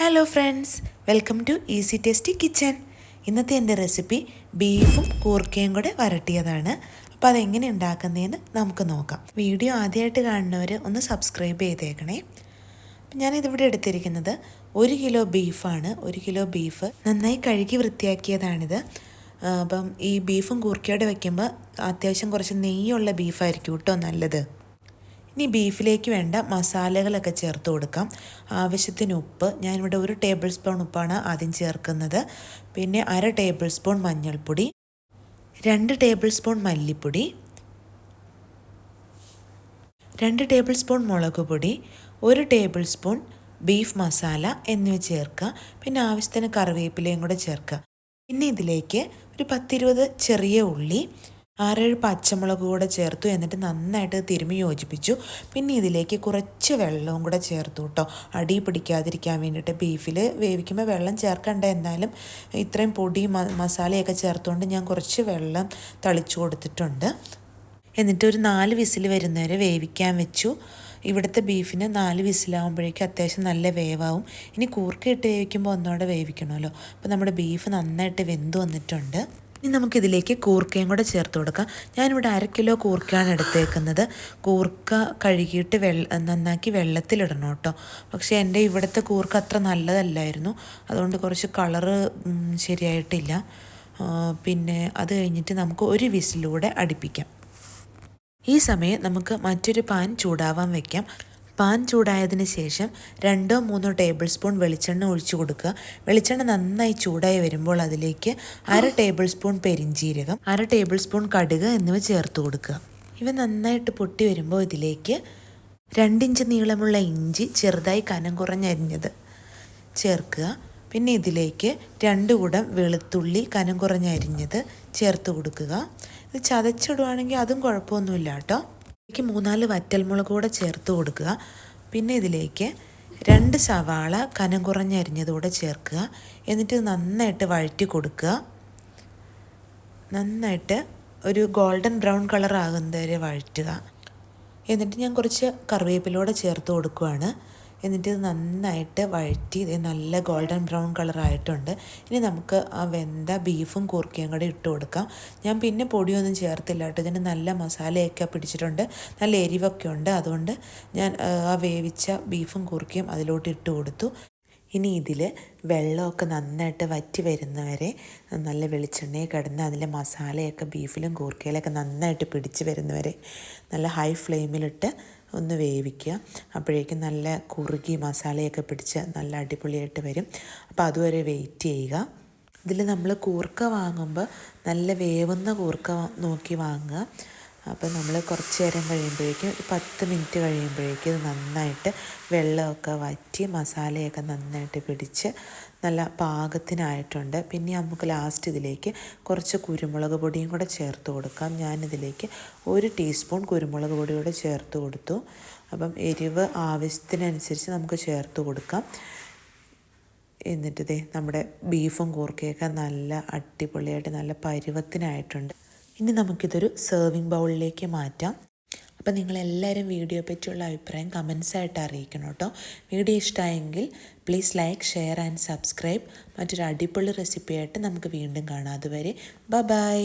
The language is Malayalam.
Hello friends welcome to Easy Tasty Kitchen ഇന്നത്തെ എന്റെ റെസിപ്പി ബീഫും കൂർക്കയും കൂടെ വരട്ടിയതാണ്. അപ്പോൾ അതെങ്ങനെ ഉണ്ടാക്കുന്നതെന്ന് നമുക്ക് നോക്കാം. വീഡിയോ ആദ്യമായിട്ട് കാണുന്നവർ ഒന്ന് സബ്സ്ക്രൈബ് ചെയ്തേക്കണേ. ഞാനിതിവിടെ എടുത്തിരിക്കുന്നത് ഒരു കിലോ ബീഫാണ് ഒരു കിലോ ബീഫ് നന്നായി കഴുകി വൃത്തിയാക്കിയതാണിത്. അപ്പം ഈ ബീഫും കൂർക്കയോടെ വയ്ക്കുമ്പോൾ അത്യാവശ്യം കുറച്ച് നെയ്യുള്ള ബീഫായിരിക്കും കേട്ടോ നല്ലത്. ഇനി ബീഫിലേക്ക് വേണ്ട മസാലകളൊക്കെ ചേർത്ത് കൊടുക്കാം. ആവശ്യത്തിന് ഉപ്പ്. ഞാനിവിടെ ഒരു ടേബിൾ സ്പൂൺ ഉപ്പാണ് ആദ്യം ചേർക്കുന്നത്. പിന്നെ അര ടേബിൾ സ്പൂൺ മഞ്ഞൾപ്പൊടി രണ്ട് ടേബിൾ സ്പൂൺ മല്ലിപ്പൊടി രണ്ട് ടേബിൾ സ്പൂൺ മുളക് പൊടി ഒരു ടേബിൾ സ്പൂൺ ബീഫ് മസാല എന്നിവ ചേർക്കുക. പിന്നെ ആവശ്യത്തിന് കറിവേപ്പിലയും കൂടെ ചേർക്കുക. പിന്നെ ഇതിലേക്ക് ഒരു പത്തിരുപത് ചെറിയ ഉള്ളി ആറേഴ് പച്ചമുളക് കൂടെ ചേർത്തു എന്നിട്ട് നന്നായിട്ട് തിരുമി യോജിപ്പിച്ചു. പിന്നെ ഇതിലേക്ക് കുറച്ച് വെള്ളവും കൂടെ ചേർത്തു കേട്ടോ അടി പിടിക്കാതിരിക്കാൻ വേണ്ടിയിട്ട് ബീഫിൽ വേവിക്കുമ്പോൾ വെള്ളം ചേർക്കണ്ട. എന്നാലും ഇത്രയും പൊടി മസാലയൊക്കെ ചേർത്തുകൊണ്ട് ഞാൻ കുറച്ച് വെള്ളം തളിച്ചു കൊടുത്തിട്ടുണ്ട്. എന്നിട്ട് ഒരു നാല് വിസിൽ വരുന്നവരെ വേവിക്കാൻ വെച്ചു. ഇവിടുത്തെ ബീഫിന് നാല് വിസിലാകുമ്പോഴേക്കും അത്യാവശ്യം നല്ല വേവാവും. ഇനി കൂർക്കയിട്ട് വേവിക്കുമ്പോൾ ഒന്നുകൂടെ വേവിക്കണമല്ലോ. അപ്പോൾ നമ്മുടെ ബീഫ് നന്നായിട്ട് വെന്ത് വന്നിട്ടുണ്ട്. ഇനി നമുക്കിതിലേക്ക് കൂർക്കയും കൂടെ ചേർത്ത് കൊടുക്കാം. ഞാനിവിടെ അര കിലോ കൂർക്കയാണ് എടുത്തേക്കുന്നത്. കൂർക്ക കഴുകിയിട്ട് വെള്ള നന്നാക്കി വെള്ളത്തിലിടണം കേട്ടോ. പക്ഷേ എന്റെ ഇവിടുത്തെ കൂർക്ക അത്ര നല്ലതല്ലായിരുന്നു. അതുകൊണ്ട് കുറച്ച് കളറ് ശരിയായിട്ടില്ല. പിന്നെ അത് കഴിഞ്ഞിട്ട് നമുക്ക് ഒരു വിസിലൂടെ അടുപ്പിക്കാം. ഈ സമയം നമുക്ക് മറ്റൊരു പാൻ ചൂടാവാൻ വെക്കാം. പാൻ ചൂടായതിന് ശേഷം രണ്ടോ മൂന്നോ ടേബിൾ സ്പൂൺ വെളിച്ചെണ്ണ ഒഴിച്ചു കൊടുക്കുക. വെളിച്ചെണ്ണ നന്നായി ചൂടായി വരുമ്പോൾ അതിലേക്ക് അര ടേബിൾ സ്പൂൺ പെരിഞ്ചീരകം അര ടേബിൾ സ്പൂൺ കടുക് എന്നിവ ചേർത്ത് കൊടുക്കുക. ഇവ നന്നായിട്ട് പൊട്ടി വരുമ്പോൾ ഇതിലേക്ക് രണ്ടിഞ്ച് നീളമുള്ള ഇഞ്ചി ചെറുതായി കനം കുറഞ്ഞരിഞ്ഞത് ചേർക്കുക. പിന്നെ ഇതിലേക്ക് രണ്ട് കുടം വെളുത്തുള്ളി കനം കുറഞ്ഞരിഞ്ഞത് ചേർത്ത് കൊടുക്കുക. ഇത് ചതച്ചിടുവാണെങ്കിൽ അതും കുഴപ്പമൊന്നുമില്ല കേട്ടോ. ഇതിലേക്ക് മൂന്നാൽ വറ്റൽമുളക് കൂടെ ചേർത്ത് കൊടുക്കുക. പിന്നെ ഇതിലേക്ക് രണ്ട് സവാള കനം കുറഞ്ഞരിഞ്ഞതുകൂടെ ചേർക്കുക. എന്നിട്ട് നന്നായിട്ട് വഴറ്റി കൊടുക്കുക. നന്നായിട്ട് ഒരു ഗോൾഡൻ ബ്രൗൺ കളർ ആകുന്നവരെ വഴറ്റുക. എന്നിട്ട് ഞാൻ കുറച്ച് കറിവേപ്പിലൂടെ ചേർത്ത് കൊടുക്കുവാണ്. എന്നിട്ട് ഇത് നന്നായിട്ട് വഴറ്റി നല്ല ഗോൾഡൻ ബ്രൗൺ കളർ ആയിട്ടുണ്ട്. ഇനി നമുക്ക് ആ വെന്ത ബീഫും കൂർക്കയും കൂടെ ഇട്ട് കൊടുക്കാം. ഞാൻ പിന്നെ പൊടിയൊന്നും ചേർത്തില്ല കേട്ടോ. ഇതിന് നല്ല മസാലയൊക്കെ പിടിച്ചിട്ടുണ്ട്. നല്ല എരിവൊക്കെ ഉണ്ട്. അതുകൊണ്ട് ഞാൻ ആ വേവിച്ച ബീഫും കൂർക്കയും അതിലോട്ട് ഇട്ട് കൊടുത്തു. ഇനി ഇതിൽ വെള്ളമൊക്കെ നന്നായിട്ട് വറ്റി വരുന്നവരെ നല്ല വെളിച്ചെണ്ണയിൽ കിടന്ന് അതിലെ മസാലയൊക്കെ ബീഫിലും കൂർക്കയിലൊക്കെ നന്നായിട്ട് പിടിച്ച് വരുന്നവരെ നല്ല ഹൈ ഫ്ലെയിമിലിട്ട് ഒന്ന് വേവിക്കുക. അപ്പോഴേക്കും നല്ല കുറുകി മസാലയൊക്കെ പിടിച്ച് നല്ല അടിപൊളിയായിട്ട് വരും. അപ്പോൾ അതുവരെ വെയിറ്റ് ചെയ്യുക. ഇതിൽ നമ്മൾ കൂർക്ക വാങ്ങുമ്പോൾ നല്ല വേവുന്ന കൂർക്ക നോക്കി വാങ്ങുക. അപ്പോൾ നമ്മൾ കുറച്ച് നേരം കഴിയുമ്പോഴേക്കും ഒരു പത്ത് മിനിറ്റ് കഴിയുമ്പോഴേക്കും ഇത് നന്നായിട്ട് വെള്ളമൊക്കെ വറ്റി മസാലയൊക്കെ നന്നായിട്ട് പിടിച്ച് നല്ല പാകത്തിനായിട്ടുണ്ട്. പിന്നെ നമുക്ക് ലാസ്റ്റ് ഇതിലേക്ക് കുറച്ച് കുരുമുളക് പൊടിയും കൂടെ ചേർത്ത് കൊടുക്കാം. ഞാനിതിലേക്ക് ഒരു ടീസ്പൂൺ കുരുമുളക് പൊടി കൂടെ ചേർത്ത് കൊടുത്തു. അപ്പം എരിവ് ആവശ്യത്തിനനുസരിച്ച് നമുക്ക് ചേർത്ത് കൊടുക്കാം. എന്നിട്ട് ദേ നമ്മുടെ ബീഫും കൂർക്കയൊക്കെ നല്ല അടിപൊളിയായിട്ട് നല്ല പരുവത്തിനായിട്ടുണ്ട്. ഇനി നമുക്കിതൊരു സെർവിങ് ബൗളിലേക്ക് മാറ്റാം. അപ്പം നിങ്ങളെല്ലാവരും വീഡിയോ പറ്റിയുള്ള അഭിപ്രായം കമൻസ് ആയിട്ട് അറിയിക്കണം കേട്ടോ. വീഡിയോ ഇഷ്ടമായെങ്കിൽ please like share and subscribe മറ്റൊരു അടിപൊളി റെസിപ്പിയായിട്ട് നമുക്ക് വീണ്ടും കാണാം. അതുവരെ ബ ബൈ